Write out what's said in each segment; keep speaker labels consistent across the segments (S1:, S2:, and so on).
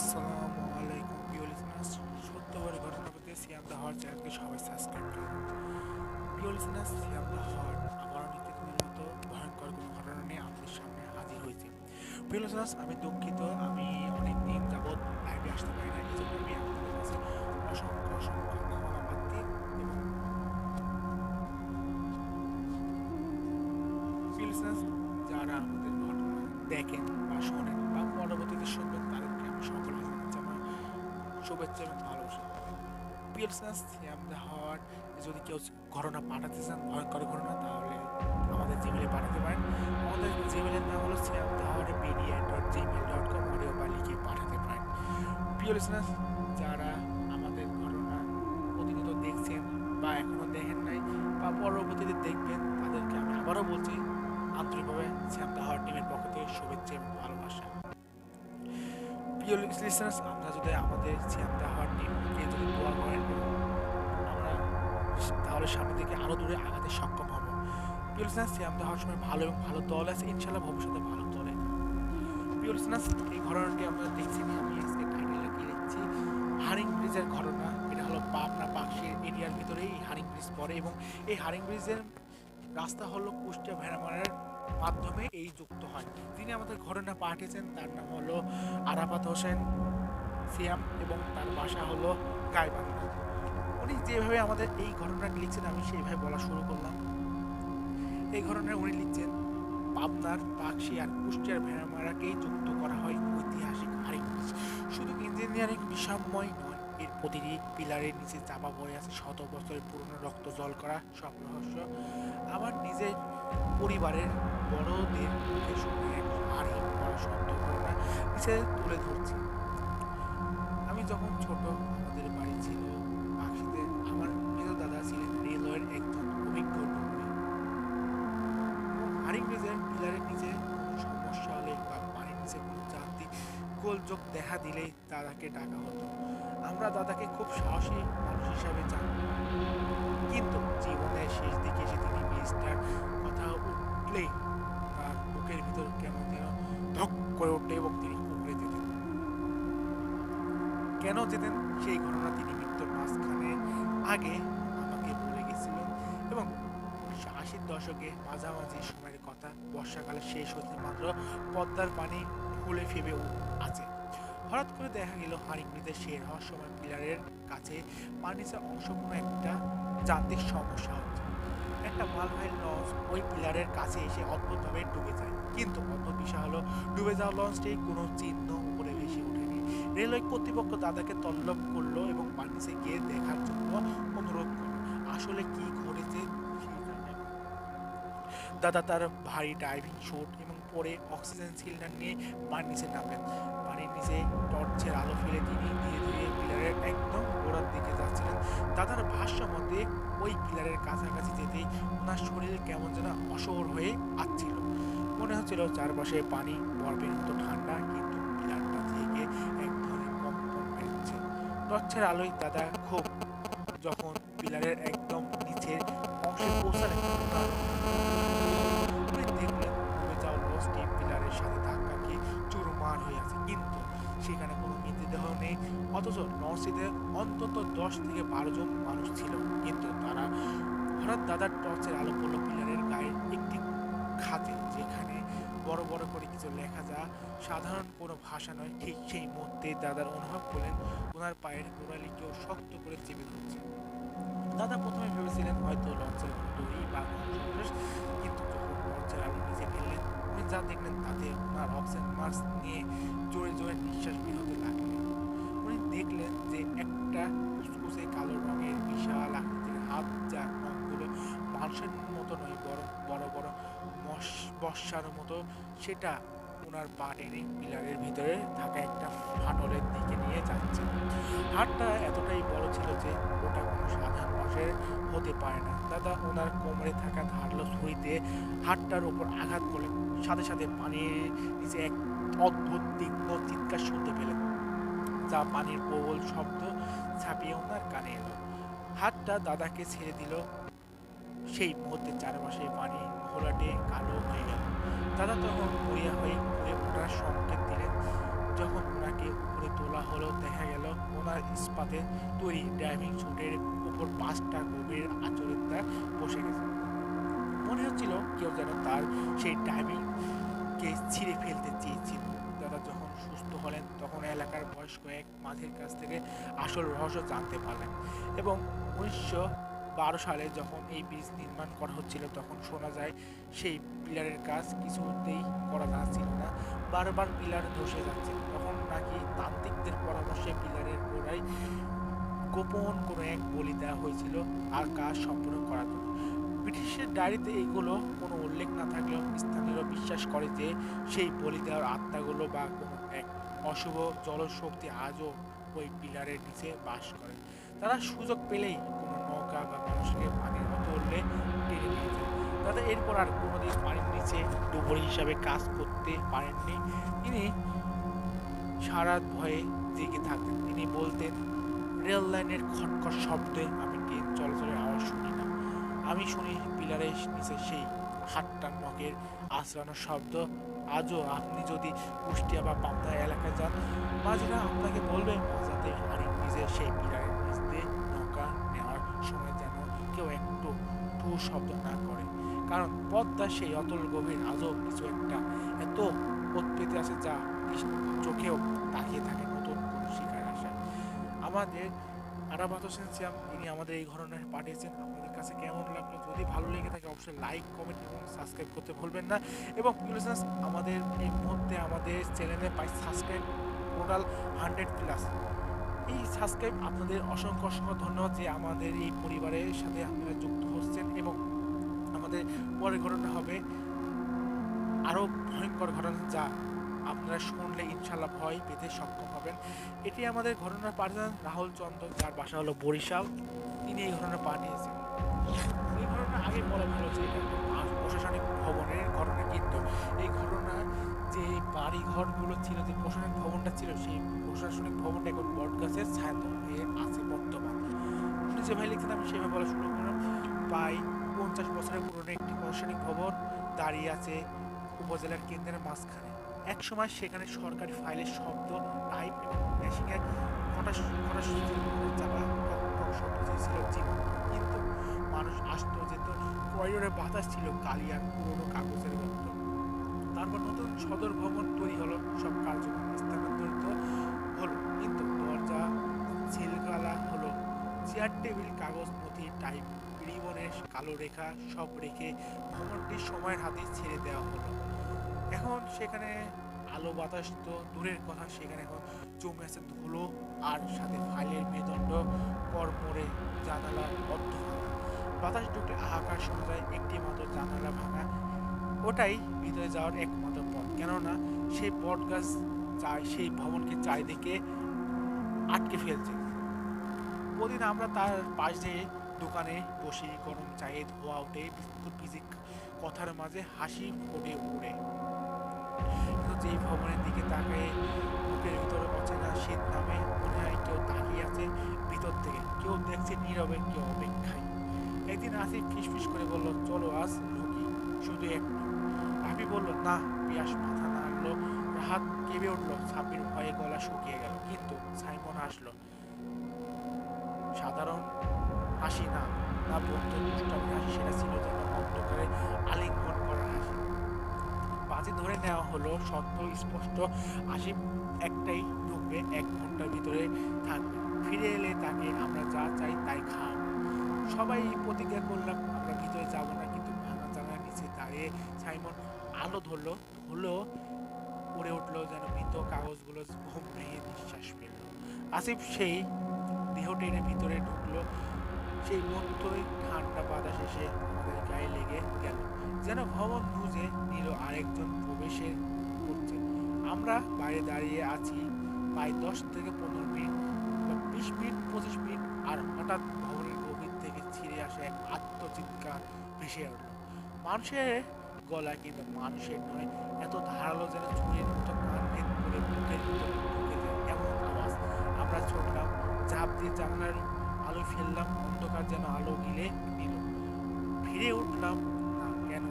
S1: আসসালামু আলাইকুম, প্রিয় লিসনার্স সত্যবারে ঘটনা পেতে সিয়াম দা চ্যানেলকে সবাই সাবস্ক্রাইব করুন। প্রিয় লিসনার্স সিয়াম মতো ভয়ঙ্কর কোনো ঘটনা নিয়ে আমাদের সামনে হাজির হয়েছে। প্রিয় লিসনার্স আমি দুঃখিত, আমি অনেক দিন যাবৎ লাইভে আসতে পারি না এই আমি আপনাদের কাছে অসংখ্য অসংখ্য যারা আমাদের ঘটনা দেখেন বা শোনেন বা পরবর্তীতে শুনবেন শুভেচ্ছা এবং ভালোবাসা। পিয়ার্সনাস হার্ট যদি কেউ ঘটনা পাঠাতে চান, ভয়ঙ্কর ঘটনা, তাহলে আমাদের জিমেলে পাঠাতে পারেন। আমাদের জিমেলের নাম হলো Shyam heart BDA dot Gmail dot com audio বা লিখে পাঠাতে পারেন। প্রিয় প্রিয় লিসনার্স আমরা যদি আমাদের দা হার্ট টিমকে যদি দোয়া করেন, আমরা তাহলে সামনের দিকে আরও দূরে আগাতে সক্ষম হব। প্রিয় লিসনার্স দা হার্ট সময় ভালো এবং ভালো দল আছে ইনশাল্লাহ ভবিষ্যতে ভালো দলে প্রিয় লিসনার্স এই ঘটনাটি আমরা দেখছি আমি আজকে টাইটেল লাগিয়ে লিখছি হারিং ব্রিজের ঘটনা। এটা হলো পাবনা পাকশির এরিয়ার ভিতরে এই হারিং ব্রিজ পড়ে এবং এই হারিং ব্রিজের রাস্তা হলো কুষ্টিয়া ভেড়ামারার মাধ্যমে এই যুক্ত হয় তিনি আমাদের ঘটনা পাঠিয়েছেন, তার নাম হলো আরাফাত হোসেন সিয়াম এবং তার বাসা হলো গাইবান্ধা। উনি যেভাবে আমাদের এই ঘটনাটি লিখছেন, আমি সেইভাবে বলা শুরু করলাম। এই ঘটনায় উনি লিখছেন, পাবনার পাকশি আর কুষ্টিয়ার ভেড়ামারাকেই যুক্ত করা হয় ঐতিহাসিক হারিং শুধু ইঞ্জিনিয়ারিং বিষময় নয়, এর প্রতিটি পিলারের নিচে চাপা পড়ে আছে শত বছরের পুরনো রক্ত জল করা সব আমার নিজের পরিবারের বড়দের মুখে শুনে এক ভারী বড় ঘটনা নিচে তুলে ধরছি। আমি যখন ছোট, আমাদের বাড়ি ছিল পাখিতে আমার মেজ দাদা ছিলেন রেলওয়ের একজন অভিজ্ঞ কর্মী। হারিং ব্রিজের পিলারের নিচে সমস্যা হলে বা পানির নিচে কোনো যান্ত্রিক গোলযোগ দেখা দিলেই দাদাকে ডাকা হতো। আমরা দাদাকে খুব সাহসী মানুষ হিসাবে জানি কিন্তু জীবনের শেষ দিকে এসে তিনি ব্রিজটার কথা উঠলেই তার বুকের ভিতর কেমন যেন ধক করে উঠলে এবং তিনি উপরে যেতেন। কেন যেতেন? সেই ঘটনা তিনি মৃত্যুর মাঝখানে আগে আমাকে বলে গেছিলেন এবং আশির দশকে মাঝামাঝি সময়ের কথা বর্ষাকালে শেষ হতে মাত্র পদ্মার পানি ফুলে ফেবে আছে। হঠাৎ করে দেখা গেল হারিংনিতে শের হওয়ার সময় পিলারের কাছে পানির অংশ কোনো একটা যান্ত্রিক সমস্যা হচ্ছে। একটা মালবাহী লঞ্চ ওই পিলারের কাছে এসে অদ্ভুতভাবে ডুবে যায়। কিন্তু অদ্ভুত বিষয় হলো, ডুবে যাওয়া লঞ্চটি কোনো চিহ্ন উপরে ভেসে ওঠেনি। রেলওয়ে কর্তৃপক্ষ দাদাকে তল্লব করল এবং পানিতে গিয়ে দেখার জন্য অনুরোধ করল। আসলে কি ঘটেছে। দাদা তার ভারী ড্রাইভিং স্যুট এবং পরে অক্সিজেন সিলিন্ডার নিয়ে পানির নিচে নামলেন। পানির নিচে টর্চের আলো ফেলে তিনি ধীরে ধীরে পিলারের একদম গোড়ার দিকে যাচ্ছিলেন। দাদার ভাষ্য মতে ওই পিলারের কাছাকাছি যেতেই ওনার শরীর কেমন যেন অসহর হয়ে আসছিল। মনে হচ্ছিল চারপাশে পানি, বরফের মতো ঠান্ডা, কিন্তু পিলারটা থেকে এক ধরনের কম্পন বেরোচ্ছে টর্চের আলোয় দাদা খুব, যখন পিলারের একদম লঞ্চটিতে অন্তত দশ থেকে বারো জন মানুষ ছিল। কিন্তু তারা হঠাৎ দাদার টর্চের আলো পড়ল পিলারের গায়ে একটি খাতে, যেখানে বড় বড় করে কিছু লেখা যা সাধারণ কোনো ভাষা নয়। ঠিক সেই মুহূর্তে দাদার অনুভব করলেন, ওনার পায়ের গোড়ালি কেউ শক্ত করে চেপে ধরছে। দাদা প্রথমে ভেবেছিলেন হয়তো লঞ্চের দড়ি বা কিন্তু যখন লঞ্চের আলো নিচে ফেললেন যা দেখলেন তাতে ওনার অক্সিজেন মাস্ক নিয়ে জোরে জোরে নিঃশ্বাস বের হতে লাগলেন উনি দেখলেন যে একটা কুচকুচে কালো রঙের বিশাল আকৃতির হাত যার নখগুলো মানুষের মতো নয় বড় বড় বড় বর্ষার মতো। সেটা ওনার পা পিলারের ভিতরে থাকা একটা ফাটলের দিকে নিয়ে যাচ্ছে। হাটটা এতটাই বড় ছিল যে ওটা কোনো সাধারণ মানুষের হতে পারে না। দাদা, ওনার কোমরে থাকা ধারালো ছুরিতে হাটটার উপর আঘাত করলেন। সাথে সাথে পানির নিচে এক অদ্ভুত তীক্ষ্ণ চিৎকার শুনতে পেলেন। যা পানির প্রবল শব্দ ছাপিয়ে ওনার কানে এলো। হাতটা দাদাকে ছেড়ে দিল। সেই মুহূর্তে চারপাশে পানি ঘোলাটে কালো হয়ে গেল। দাদা তখন মরিয়া হয়ে উপরে ওঠার সংকেত দিলেন। যখন ওনাকে উপরে তোলা হলো, দেখা গেল ওনার ইস্পাতের তৈরি ড্রাইভিং স্যুটের উপর পাঁচটা গভীর আচরের তার বসে গেছে। মনে হচ্ছিল কেউ যেন তার সেই ড্রাইভিংকে ছিঁড়ে ফেলতে চেয়েছিল। এলাকার বয়স্ক এক মাঝির কাছ থেকে আসল রহস্য জানতে পারলেন। এবং উনিশশো বারো সালে যখন এই ব্রিজ নির্মাণ করা হচ্ছিল, তখন শোনা যায় সেই পিলারের কাজ কিছুতেই করা যাচ্ছিল না। বারবার পিলার ধসে যাচ্ছে। তখন নাকি তান্ত্রিকদের পরামর্শে পিলারের গোড়ায় গোপন কোনো এক বলি দেওয়া হয়েছিল আর কাজ সম্পূর্ণ করার জন্য। ব্রিটিশের ডায়েরিতে এইগুলো কোনো উল্লেখ না থাকলেও স্থানীয়রা বিশ্বাস করে যে সেই বলি দেওয়ার আত্মাগুলো বা কোনো এক অশুভ জলশক্তি আজও ওই পিলারের নিচে বাস করে। তারা সুযোগ পেলেই কোনো নৌকা বা মানুষকে পানির উঠলে টেনে নিয়ে যায়। তাদের এরপর আর কোনোদিন পানির নিচে ডুবুরি হিসাবে কাজ করতে পারেননি। তিনি সারা ভয়ে জেগে থাকতেন। তিনি বলতেন, রেল লাইনের খটখট শব্দে আমি ট্রেন চলাচলের আওয়াজ শুনি না। আমি শুনি পিলারের নিচে সেই হাট্টার নখের আঁচড়ানোর শব্দ। আজও আপনি যদি কুষ্টিয়া বা পাবনা এলাকায় যান, মাঝিরা আপনাকে বলবে মাঝাতে হাড়ির নিজের সেই পিলারের নিচ দিয়ে নৌকা নেওয়ার সময় যেন কেউ একটু টু শব্দ না করে। কারণ পদ্মা সেই অতল গভীর, আজও কিছু একটা এত উৎপত্তি আছে যা চোখেও তাকিয়ে থাকে নতুন কোনো শিকার আশা আমাদের আরাবাত হোসেন শ্যাম তিনি আমাদের এই ঘটনায় পাঠিয়েছেন। আপনাদের কাছে কেমন লাগল? যদি ভালো লেগে থাকে, অবশ্যই লাইক কমেন্ট এবং সাবস্ক্রাইব করতে ভুলবেন না। এবং লিসেন্স আমাদের এই মুহূর্তে আমাদের চ্যানেলে পাই সাবস্ক্রাইব টোটাল হান্ড্রেড প্লাস এই সাবস্ক্রাইব আপনাদের অসংখ্য অসংখ্য ধন্যবাদ যে আমাদের এই পরিবারের সাথে আপনারা যুক্ত হচ্ছেন এবং আমাদের পরের ঘটনা হবে আরও ভয়ঙ্কর ঘটনা যা আপনারা শুনলে ইনশাল্লাহ ভয় পেতে সক্ষম হবেন। এটি আমাদের ঘটনা পাঠিয়েছেন রাহুল চন্দ্র যার বাসা হলো বরিশাল। তিনি এই ঘটনা পাঠিয়েছেন। এই ঘটনা আগে বলা ভালো যে প্রশাসনিক ভবনের ঘটনা, কিন্তু এই ঘটনা যে বাড়ি ঘরগুলো ছিল, যে প্রশাসনিক ভবনটা ছিল, সেই প্রশাসনিক ভবনটা এখন বটগাছের ছায়াতলে আছে বর্তমান। উনি যে ভাই লিখছেন আমি সেভাবে বলা শুরু করলাম প্রায় পঞ্চাশ বছরের পুরনো একটি প্রশাসনিক ভবন দাঁড়িয়ে আছে উপজেলার কেন্দ্রের মাঝখানে। এক সময় সেখানে সরকারি ফাইলের শব্দ, টাইপ এবং মেশিনের ফটাস ফটাস চাপা কিন্তু মানুষ আসতো, যেত করিডোরে বাতাস ছিল কালিয়ার পুরনো কাগজের গন্ধ। তারপর নতুন সদর ভবন তৈরি হলো, সব কার্যক্রম স্থানান্তরিত হলো। কিন্তু দরজা ঝিলগালা হলো চেয়ার টেবিল কাগজ নথি টাইপ রিবনের কালো রেখা সব রেখে ভবনটি সময়ের হাতে ছেড়ে দেওয়া হলো। এখন সেখানে আলো বাতাস তো দূরের কথা, সেখানে এখন জমে আছে ধুলো আর সাথে ফাইলের মেদণ্ড কর্মরে জানালা বদ্ধ বাতাস ঢুকলে হাহাকার শোনা যায় একটি মাত্র জানালা ভাঙা। ওটাই ভিতরে যাওয়ার একমাত্র পথ। কেননা সেই বট গাছ চাই, সেই ভবনকে চারিদিকে আটকে ফেলছে। প্রতিদিন আমরা তার পাশে দোকানে বসে, গরম চায়ে ধোয়া উঠে বিস্কুট ভিজি কথার মাঝে হাসি ফুটে উড়ে কিন্তু যেই ভবনের দিকে তাকায় বুকের ভিতরে অচেনা শীত নামে মনে হয় কেউ তাকিয়ে আছে ভিতর থেকে। কেউ দেখছে নীরবে কেউ অপেক্ষায়। একদিন আসিফ ফিসফিস করে বলল, চলো আজ ঢুকি শুধু একটু। ভাবি বলল, না। পিয়াস মাথা নাড়লো, হাত কেঁপে উঠল ছাপির ভয়ে গলা শুকিয়ে গেল। কিন্তু সাইমন আসলো সাধারণ হাসি না। না বন্ধু দুষ্টামি হাসি সেটা ছিল যেন অন্ধকারে আলিঙ্গন বাজি ধরে নেওয়া হলো, সত্য, স্পষ্ট হাসি একটাই ঢুকবে, এক ঘণ্টার ভিতরে থাকবে। ফিরে এলে তাকে আমরা যা চাই তাই খাওয়াবো সবাই প্রতিজ্ঞা করলাম, আমরা ভিতরে যাব না, কিন্তু ভাঙা জানার নিচে দাঁড়িয়ে সাইমন আলো ধরলো ধরলো পড়ে উঠল যেন মৃত কাগজগুলো ঘুম ভেঙে নিঃশ্বাস ফেলল। আসিফ সেই দেহ টেনে ভিতরে ঢুকলো, সেই মধ্যই ঠান্ডা বাতাস এসে গায়ে লেগে গেল। যেন ভবন বুঝে নিল আরেকজন প্রবেশের করছে। আমরা বাইরে দাঁড়িয়ে আছি প্রায় দশ থেকে পনেরো মিনিট বা বিশ মিনিট, পঁচিশ মিনিট, আর হঠাৎ ভবনের গভীর থেকে ছিঁড়ে আসে এক আত্মচিৎকার ভেসে উঠল। মানুষের গলা কিন্তু মানুষের নয়, এত ধারালো যেন চুলের মতো কান করে বুকের আমরা ছুটলাম, ঝাঁপ দিয়ে জানলার আলো ফেললাম, অন্ধকার যেন আলো গিলে নিল। ফিরে উঠলাম। না, কেন?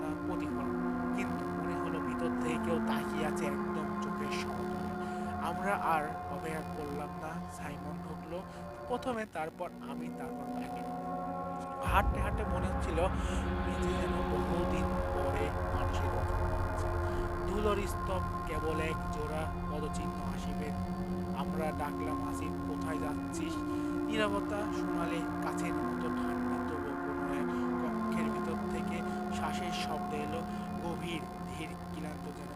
S1: না প্রতিফলন কিন্তু মনে হলো ভিতর থেকে কেউ তাকিয়ে আছে একদম চোখের সমতলে আমরা আর অপেক্ষা করলাম না, সাইমন ঢুকলো প্রথমে তারপর আমি, তারপর তাকে। হাঁটতে হাঁটতে মনে হচ্ছিল নিজে যেন বহুদিন পরে মানুষের ধুলোর স্তব কেবল এক জোড়া পদচিহ্ন আসিবে। আমরা ডাকলাম, আসিফ, কোথায় যাচ্ছিস? নিরাপত্তা শোনালে কাছের মতো ঠান্ডা। শ্বাসের শব্দ এলো, গভীর, ধীর ক্লান্ত যেন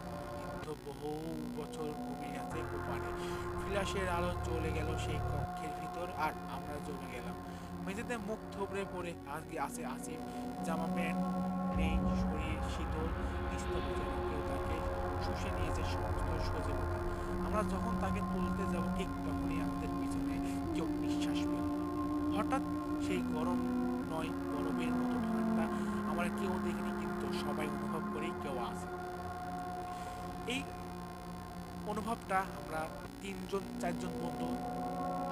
S1: বহু বছর ঘুমিয়ে আছে ওপারে ফ্ল্যাশের আলো চলে গেল সেই কক্ষের ভিতর আর আমরা জমে গেলাম। মেঝেতে মুখ থবড়ে পড়ে আজকে আছে আসিফ। জামা প্যান্ট নেই, শরীর শীতল, নিস্তব্ধ কেউ তাকে শুষে নিয়েছে সমস্ত সজীবতা আমরা যখন তাকে তুলতে যাব ঠিক তখনই আমাদের পিছনে কেউ নিঃশ্বাস পেল হঠাৎ সেই গরম নয় গরমের মতো আমরা কেউ দেখিনি, কিন্তু সবাই অনুভব করি কেউ আছে। এই অনুভবটা আমরা তিনজন, চারজন বন্ধু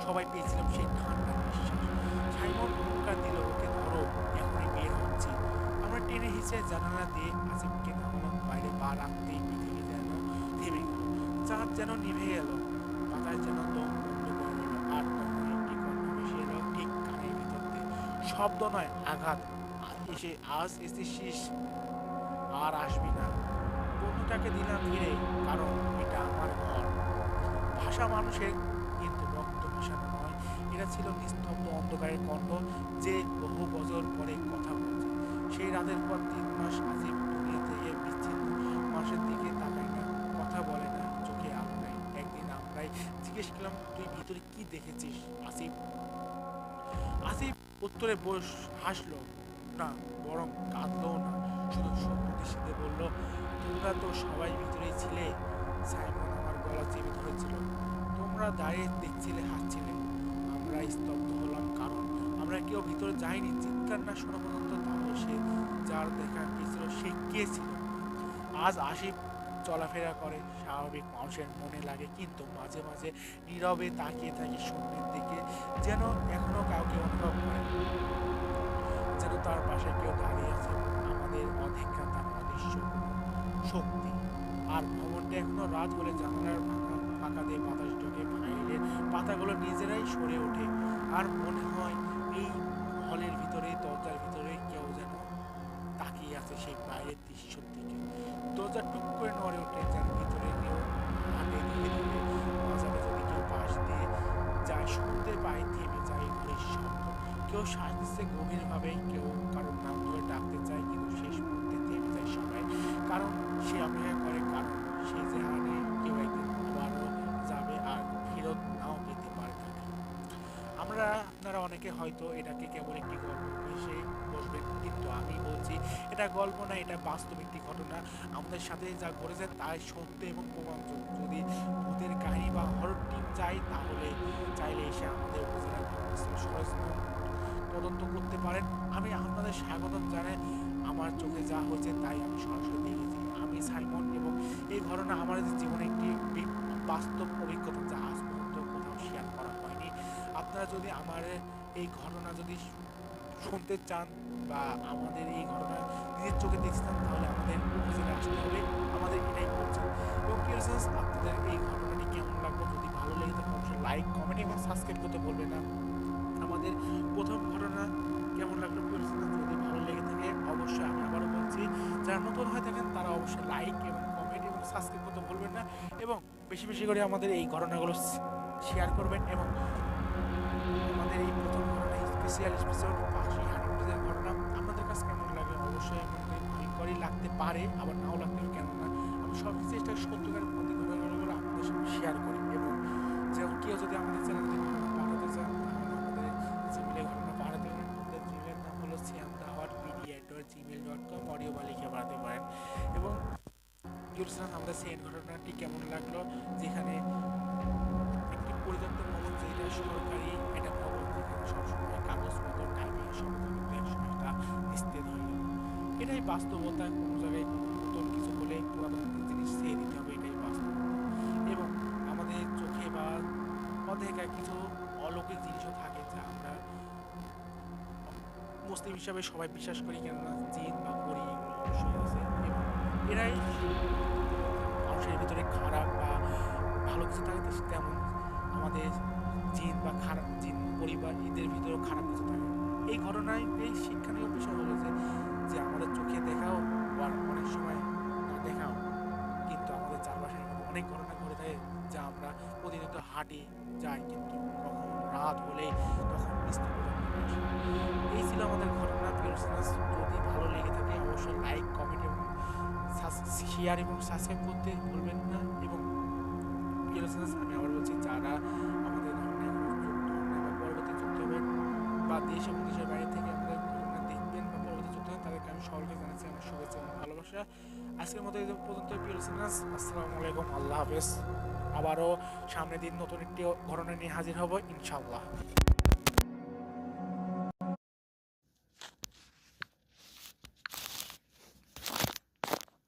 S1: সবাই পেয়েছিলাম সেই ঠান্ডা নিঃশ্বাস। সাইমন হুঙ্কার দিল, ওকে ধরো, এখনই বের হচ্ছে। আমরা টেনে হিসে জানালা দিয়ে আসিফকে নামালাম বাইরে পা রাখতেই পৃথিবী যেন থেমে গেল, চাঁদ যেন নিভে গেল, বাতাস যেন দম বন্ধ করে নিল আর তখন একটি কণ্ঠ ভেসে এলো, ঠিক কানের ভিতর শব্দ নয়, আঘাত। এসে আজ এসেছিস, আর আসবি না। বন্ধুটাকে দিলাম ফিরে কারণ এটা আমার ঘর। ভাষা মানুষের, কিন্তু রক্ত ভাষানো নয়। এটা ছিল নিস্তব্ধ অন্ধকারের কণ্ঠ যে বহু বছর পরে কথা বলছে। সেই রাতের পর তিন মাস দুনিয়া থেকে বিচ্ছিন্ন। মানুষের দিকে তাকায় না, কথা বলে না, চোখে আলো নাই একদিন আমরাই। জিজ্ঞেস করলাম, তুই ভিতরে কি দেখেছিস? আসিফ আসিফ উত্তরে বস, হাসলো না, বরং কাঁদলো না। শুধু সত্য দৃষ্টিতে বলল, তোমরা তো সবাই ভিতরেই ছিলে? সাইমন আমার গলা চেপে ধরেছিল। তোমরা দাঁড়িয়ে দেখছিলে হাসছিলে আমরা স্তব্ধ হলাম কারণ আমরা কেউ ভিতরে যাইনি চিৎকার না শোনা পর্যন্ত তাহলে সে যার দেখা গিয়েছিল, সে কে ছিল? আজ আশিফ চলাফেরা করে। স্বাভাবিক মানুষের মনে লাগে, কিন্তু মাঝে মাঝে নীরবে তাকিয়ে থাকে শূন্যের দিকে, যেন এখনও কাউকে অনুভব করে তার পাশে কেউ দাঁড়িয়ে আছে। আমাদের অধিক্ষা অদৃশ্য শক্তি। আর ভবনটা এখনও রাত হলে জানালার ফাঁকা দিয়ে বাতাস ঢোকে ফাইলের পাতাগুলো নিজেরাই সরে ওঠে। আর মনে হয় এই হলের ভিতরে, দরজার ভিতরে কেউ যেন তাকিয়ে আছে সেই বাইরের দৃশ্যর দিকে। দরজা টুক করে নড়ে ওঠে যেন ভিতরে কেউ হাঁটে ধীরে ধীরে। কেউ পাশ দিয়ে যায় শুনতে পায় থেমে যায় ঘুরের শব্দ। কেউ দিচ্ছে গভীরভাবে কেউ কারোর নাম ধরে ডাকতে চায়, কিন্তু শেষ মুহূর্তে থেমে যায় সবাই। কারণ সে অপেক্ষা করে, কারণ সে যে হারে কেউ একদিন আবারও যাবে আর ফেরত নাও পেতে পারে আমরা, আপনারা অনেকে হয়তো এটাকে কেবল একটি গল্প হিসেবে বসবেন কিন্তু আমি বলছি, এটা গল্প না, এটা বাস্তব একটি ঘটনা। আমাদের সাথে যা ঘটেছে তাই সত্য এবং প্রমাণযোগ্য। যদি ভূতের কাহিনী বা হরর টিম চাই তাহলে চাইলে এসে আমাদের উপজেলা ঘটনাস্থল সরাসরি তদন্ত করতে পারেন। আমি আপনাদের স্বাগতম জানাই। আমার চোখে যা হয়েছে তাই আমি সরাসরি দেখেছি। আমি সাইমন এবং এই ঘটনা আমাদের জীবনে একটি বাস্তব অভিজ্ঞতা যা আজ পর্যন্ত কোথাও শেয়ার করা হয়নি। আপনারা যদি আমার এই ঘটনা যদি শুনতে চান বা আমাদের এই ঘটনা নিজের চোখে দেখছেন তাহলে আমাদের উপজেলা আসতে হবে। আমাদের এটাই বলছেন। এবং আপনাদের এই ঘটনাটি কেমন লাগল? যদি ভালো লেগে থাকে, অবশ্যই লাইক কমেন্ট এবং সাবস্ক্রাইব করতে বলবেন না। আমাদের প্রথম ঘটনা কেমন লাগল কিউরিয়াস যদি ভালো লেগে থাকে, অবশ্যই আমি আবারও বলছি। যারা নতুন হয়ে থাকেন তারা অবশ্যই লাইক এবং কমেন্ট এবং সাবস্ক্রাইব করতে ভুলবেন না এবং বেশি বেশি করে আমাদের এই ঘটনাগুলো শেয়ার করবেন এবং আমাদের এই প্রথম ঘটনা স্পেশাল এপিসোড পাখি হানিমুনের ঘটনা আপনাদের কাছে কেমন লাগে অবশ্যই আমাদের ভয়ঙ্করই লাগতে পারে, আবার নাও লাগতে পারে কেন না আমি সব চেষ্টা সত্যকার প্রতি ঘটনাগুলো আপনাদের সাথে শেয়ার করি এবং যেমন কেউ যদি আমাদের চ্যানেল ইউরসান আমাদের সেকেন্ড ঘটনাটি কেমন লাগল? যেখানে একটি পরিত্যক্ত ভবন যেটা সরকারি একটা ভবন যেখানে সবসময় কাগজপত্র টাইমে সব কিন্তু একসময় একটা স্থির হয়ে। গেল এটাই বাস্তবতা কোনো জায়গায় নতুন কিছু হলে পুরাতন জিনিস ছেড়ে দিতে হবে, এটাই বাস্তব। এবং আমাদের চোখে বা অধেকা কিছু অলৌকিক জিনিসও থাকে যা আমরা মুসলিম হিসাবে সবাই বিশ্বাস করি, কেননা জিন বা পরি এগুলো অবশ্যই আছে। এরাই খারাপ বা ভালো কিছু থাকে তেমন আমাদের জিন বা খারাপ জিন পরিবার, এদের ভিতরেও খারাপ কিছু থাকে। এই ঘটনায়, এই শিক্ষণীয় বিষয় হলো যে যে আমাদের চোখে দেখাও বা অনেক সময় না দেখাও, কিন্তু আমাদের চারপাশে অনেক ঘটনা ঘটে থাকে যা আমরা প্রতিনিয়ত হাঁটি যাই, কিন্তু কখন রাত হলে তখন এই ছিল আমাদের ঘটনা। যদি ভালো লেগে থাকে, অবশ্যই লাইক কমেন্ট শেয়ার এবং সাবস্ক্রাইব করতে ভুলবেন না এবং আমি আবার বলছি যারা আমাদের পরবর্তী যুক্ত হবেন বা দেশ এবং দেশের বাইরে থেকে আমাদের দেখবেন বা পরবর্তী যুক্ত হবেন তাদেরকে আমি সকলকে জানাচ্ছি আমার শুভেচ্ছা এবং ভালোবাসা। আজকের মতো পর্যন্ত প্রিয় listeners, আসসালামু আলাইকুম আল্লাহ হাফেজ। আবারও সামনের দিন নতুন একটি ঘটনা নিয়ে হাজির হব ইনশাআল্লাহ।